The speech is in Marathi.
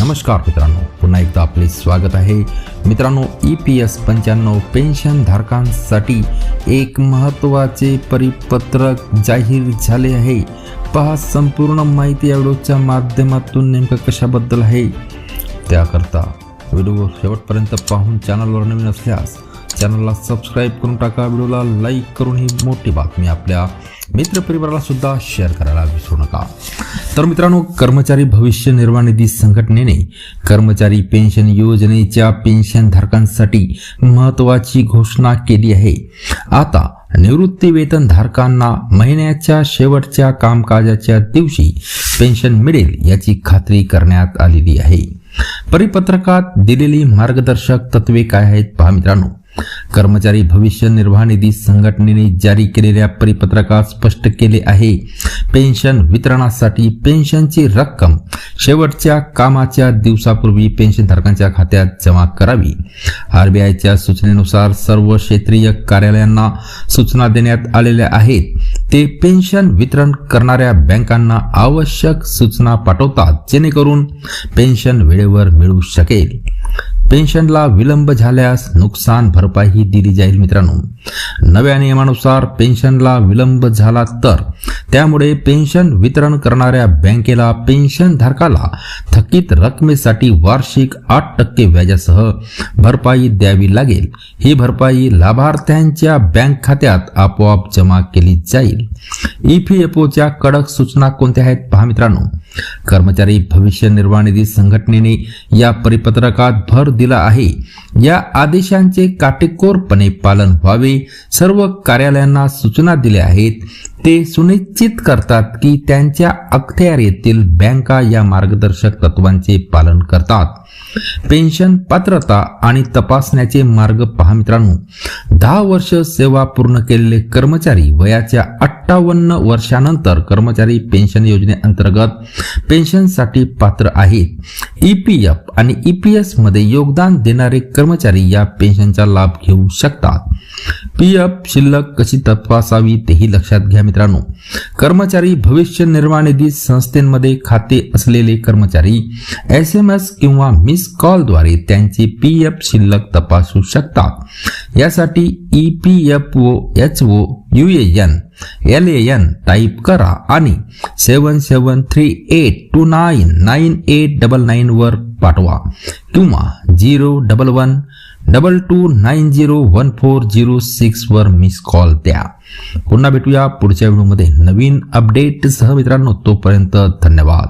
नमस्कार मित्रांनो पुन्हा एकदा आपले स्वागत आहे. मित्रांनो ई पी एस पंच्याण्णव पेन्शन धारकांसाठी एक महत्त्वाचे परिपत्रक जाहीर झाले आहे. पहा संपूर्ण माहिती या व्हिडिओच्या माध्यमातून नेमकं कशाबद्दल आहे. त्याकरता व्हिडिओ शेवटपर्यंत पाहून चॅनलवर नवीन असल्यास चॅनलला सबस्क्राईब करून टाका. व्हिडिओला लाईक करून ही मोठी बातमी आपल्या मित्रपरिवाराला सुद्धा शेअर करायला विसरू नका. तर मित्रांनो कर्मचारी भविष्य निर्वाह निधी संघटनेने कर्मचारी पेन्शन योजनेच्या पेन्शनधारकांसाठी महत्त्वाची घोषणा केली आहे. आता निवृत्ती वेतन धारकांना महिन्याच्या शेवटच्या कामकाजाच्या दिवशी पेन्शन मिळेल याची खात्री करण्यात आलेली आहे. परिपत्रकात दिलेली मार्गदर्शक तत्वे काय आहेत पहा मित्रांनो. कर्मचारी भविष्य निर्वाह निधी संघटनेने जारी केलेल्या परिपत्रकात स्पष्ट केले आहे. पेन्शन वितरणासाठी पेन्शनची रक्कम शेवटच्या कामाच्या दिवसापूर्वी पेन्शनधारकांच्या खात्यात जमा करावी. आरबीआयच्या सूचनेनुसार सर्व क्षेत्रीय कार्यालयांना सूचना देण्यात आलेल्या आहेत. ते पेन्शन वितरण करणाऱ्या बँकांना आवश्यक सूचना पाठवतात जेणेकरून पेन्शन वेळेवर मिळू शकेल. पेन्शनला विलंब झाल्यास नुकसान भरपाई दिली जाईल मित्रांनो. नव्या नियमानुसार पेन्शनला विलंब झाला तर त्यामुळे पेन्शन वितरण करणाऱ्या बँकेला पेन्शन धारकाला थकीत रकमेसाठी वार्षिक आठ टक्के व्याजासह भरपाई द्यावी लागेल. ही भरपाई लाभार्थ्यांच्या बँक खात्यात आपोआप जमा केली जाईल. ई पी एफ ओच्या कडक सूचना कोणत्या आहेत? पहा मित्रांनो. कर्मचारी भविष्य निर्वाह निधी संघटनेने या परिपत्रकात भर दिला आहे. या आदेशांचे काटेकोरपणे पालन व्हावे. सर्व कार्यालयांना सूचना दिल्या आहेत. ते सुनिश्चित करतात की त्यांच्या अखत्यारीतील बँका या मार्गदर्शक तत्वांचे पालन करतात. पेन्शन पात्रता आणि तपासण्याचे मार्ग पहा मित्रांनो. दहा वर्ष सेवा पूर्ण केलेले कर्मचारी वयाच्या अठ्ठावन्न वर्षानंतर कर्मचारी पेन्शन योजनेअंतर्गत पेन्शनसाठी पात्र आहेत. ई पी एफ आणि ई पी एसमध्ये योगदान देणारे कर्मचारी या पेन्शनचा लाभ घेऊ शकतात. पी एफ शिल्लक कशी तपासावी तेही लक्षात घ्या मित्रांनो. कर्मचारी भविष्य निर्वाह निधी संस्थेमध्ये खाते असलेले कर्मचारी एस एम एस किंवा मिस कॉलद्वारे त्यांचे पी एफ शिल्लक तपासू शकतात. यासाठी E P F O H O U A N L A N type करा आणि seven seven three eight two nine nine eight double nine वर पाठवा किंवा zero double one double two nine zero one four zero सिक्सवर miss call द्या. पुन्हा भेटूया पुढच्या व्हिडिओमध्ये नवीन अपडेटसह मित्रांनो तोपर्यंत धन्यवाद.